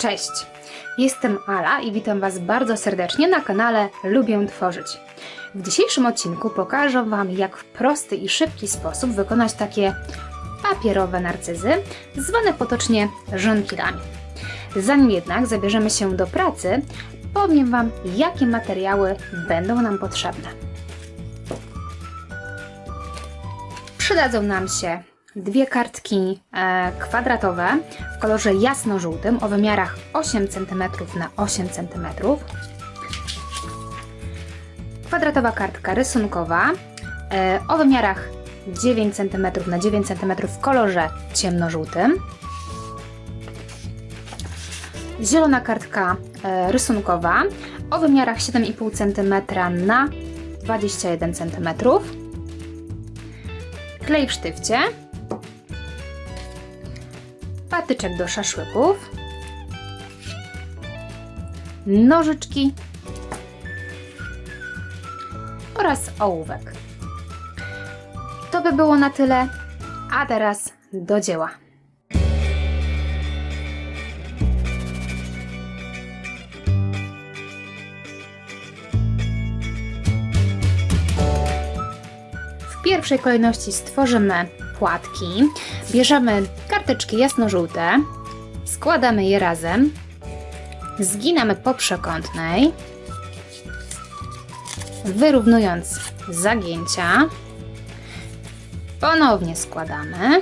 Cześć, jestem Ala i witam Was bardzo serdecznie na kanale Lubię Tworzyć. W dzisiejszym odcinku pokażę Wam, jak w prosty i szybki sposób wykonać takie papierowe narcyzy, zwane potocznie żonkilami. Zanim jednak zabierzemy się do pracy, powiem Wam, jakie materiały będą nam potrzebne. Przydadzą nam się dwie kartki e, kwadratowe w kolorze jasno-żółtym o wymiarach 8 cm na 8 cm. Kwadratowa kartka rysunkowa e, o wymiarach 9 cm na 9 cm w kolorze ciemnożółtym. Zielona kartka e, rysunkowa o wymiarach 7,5 cm na 21 cm klej w sztywcie, patyczek do szaszłyków, nożyczki oraz ołówek. To by było na tyle, a teraz do dzieła. W pierwszej kolejności stworzymy płatki. Bierzemy karteczki jasno-żółte, składamy je razem, zginamy po przekątnej, wyrównując zagięcia. Ponownie składamy.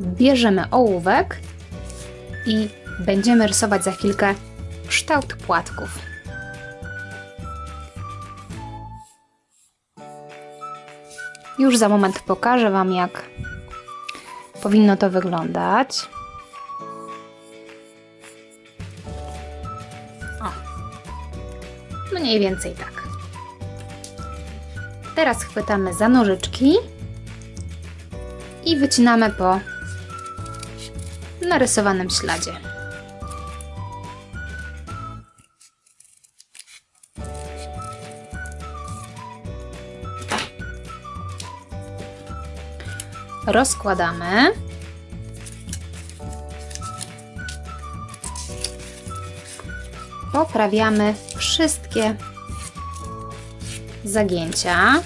Bierzemy ołówek i będziemy rysować za chwilkę kształt płatków. Już za moment pokażę Wam, jak powinno to wyglądać. O, mniej więcej tak. Teraz chwytamy za nożyczki i wycinamy po narysowanym śladzie. Rozkładamy. Poprawiamy wszystkie zagięcia.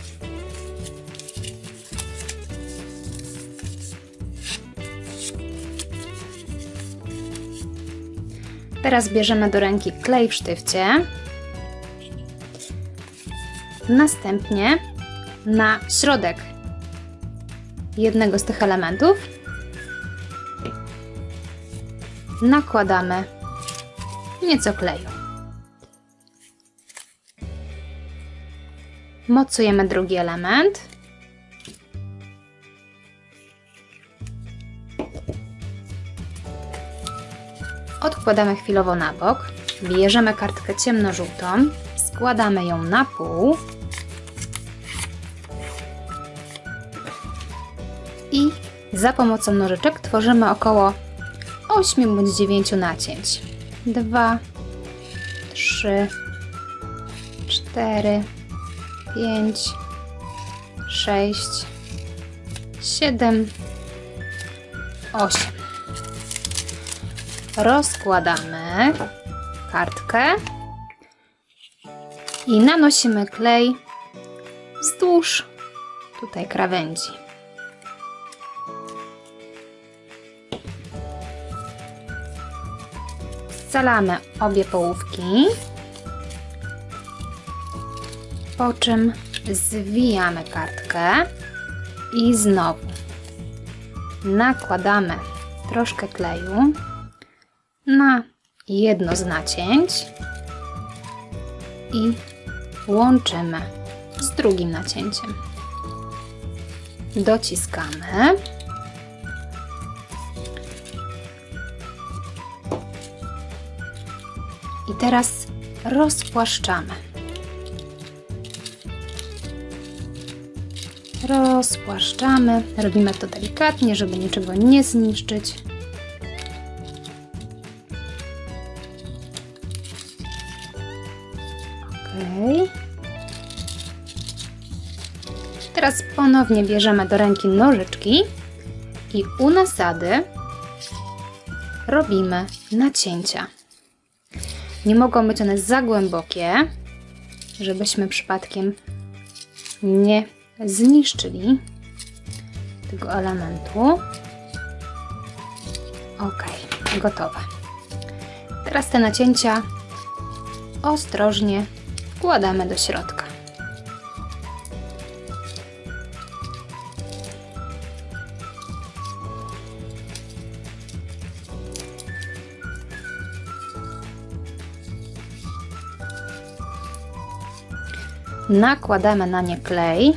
Teraz bierzemy do ręki klej w sztywcie. Następnie na środek jednego z tych elementów nakładamy nieco kleju. Mocujemy drugi element. Odkładamy chwilowo na bok. Bierzemy kartkę ciemnożółtą, składamy ją na pół i za pomocą nożyczek tworzymy około 8 bądź 9 nacięć. 2, 3, 4, 5, 6, 7, 8. Rozkładamy kartkę i nanosimy klej wzdłuż tutaj krawędzi. Scalamy obie połówki, po czym zwijamy kartkę i znowu nakładamy troszkę kleju na jedno z nacięć i łączymy z drugim nacięciem. Dociskamy. Teraz rozpłaszczamy. Rozpłaszczamy. Robimy to delikatnie, żeby niczego nie zniszczyć. Ok. Teraz ponownie bierzemy do ręki nożyczki i u nasady robimy nacięcia. Nie mogą być one za głębokie, żebyśmy przypadkiem nie zniszczyli tego elementu. Ok, gotowe. Teraz te nacięcia ostrożnie wkładamy do środka. Nakładamy na nie klej.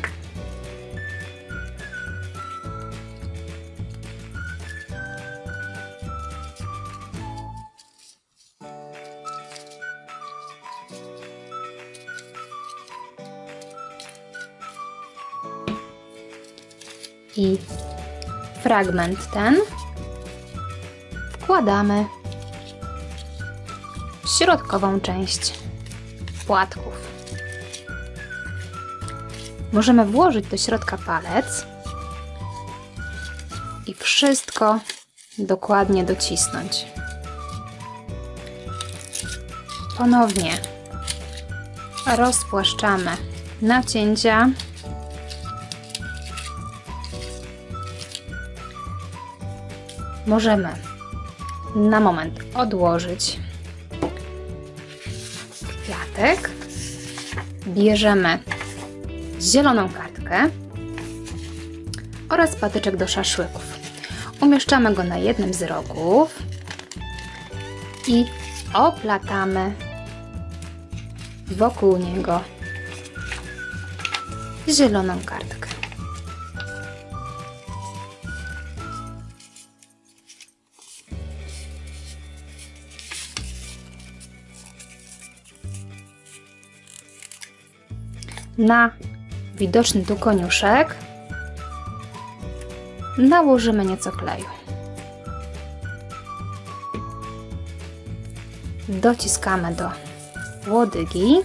I fragment ten wkładamy w środkową część płatków. Możemy włożyć do środka palec i wszystko dokładnie docisnąć. Ponownie rozpłaszczamy nacięcia. Możemy na moment odłożyć kwiatek. Bierzemy zieloną kartkę oraz patyczek do szaszłyków. Umieszczamy go na jednym z rogów i oplatamy wokół niego zieloną kartkę. Na widoczny tu koniuszek nałożymy nieco kleju. Dociskamy do łodygi.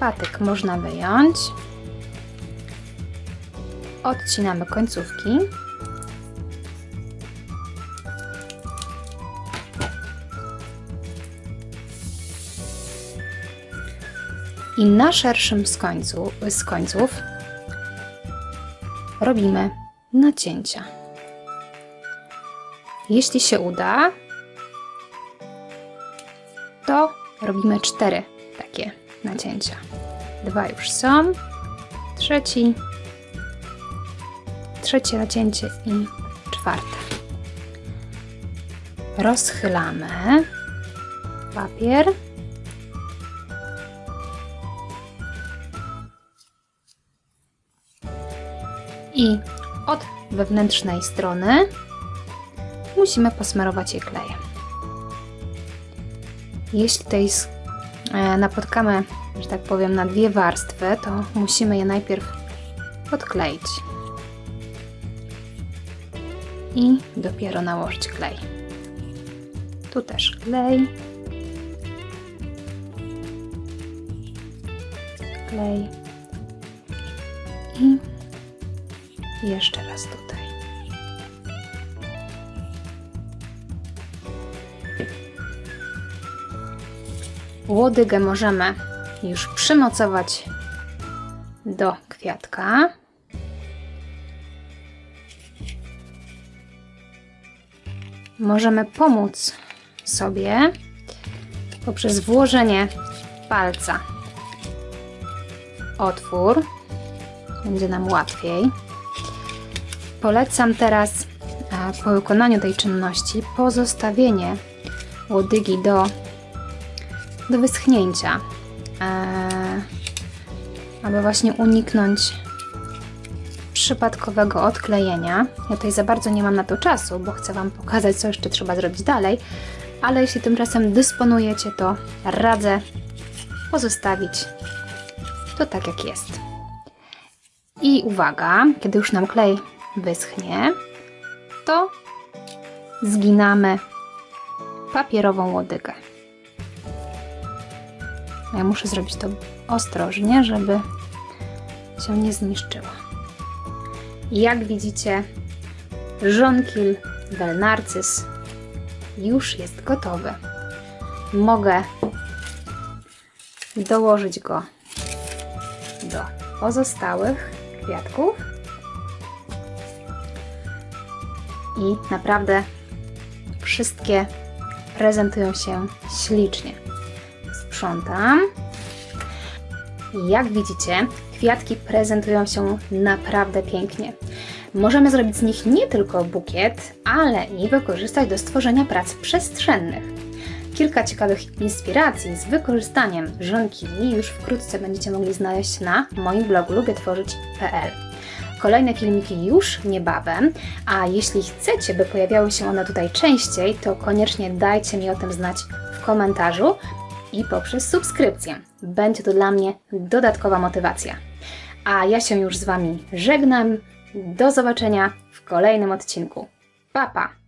Patyk można wyjąć. Odcinamy końcówki. I na szerszym z, końcu, z końców robimy nacięcia. Jeśli się uda, to robimy cztery takie nacięcia. Dwa już są, trzeci, trzecie nacięcie i czwarte. Rozchylamy papier. I od wewnętrznej strony musimy posmarować je klejem. Jeśli tutaj e, napotkamy, że tak powiem, na dwie warstwy, to musimy je najpierw podkleić i dopiero nałożyć klej. Tu też klej. Klej. I jeszcze raz tutaj. Łodygę możemy już przymocować do kwiatka. Możemy pomóc sobie poprzez włożenie palca otwór. Będzie nam łatwiej. Polecam teraz po wykonaniu tej czynności pozostawienie łodygi do, do wyschnięcia, e, aby właśnie uniknąć przypadkowego odklejenia. Ja tutaj za bardzo nie mam na to czasu, bo chcę Wam pokazać, co jeszcze trzeba zrobić dalej, ale jeśli tymczasem dysponujecie, to radzę pozostawić to tak, jak jest. I uwaga, kiedy już nam klej wyschnie, to zginamy papierową łodygę. Ja muszę zrobić to ostrożnie, żeby się nie zniszczyła. Jak widzicie, żonkil Narcyz już jest gotowy. Mogę dołożyć go do pozostałych kwiatków i naprawdę wszystkie prezentują się ślicznie. Sprzątam. Jak widzicie, kwiatki prezentują się naprawdę pięknie. Możemy zrobić z nich nie tylko bukiet, ale i wykorzystać do stworzenia prac przestrzennych. Kilka ciekawych inspiracji z wykorzystaniem żonkili już wkrótce będziecie mogli znaleźć na moim blogu lubietworzyć.pl. Kolejne filmiki już niebawem, a jeśli chcecie, by pojawiały się one tutaj częściej, to koniecznie dajcie mi o tym znać w komentarzu i poprzez subskrypcję. Będzie to dla mnie dodatkowa motywacja. A ja się już z Wami żegnam. Do zobaczenia w kolejnym odcinku. Pa, pa!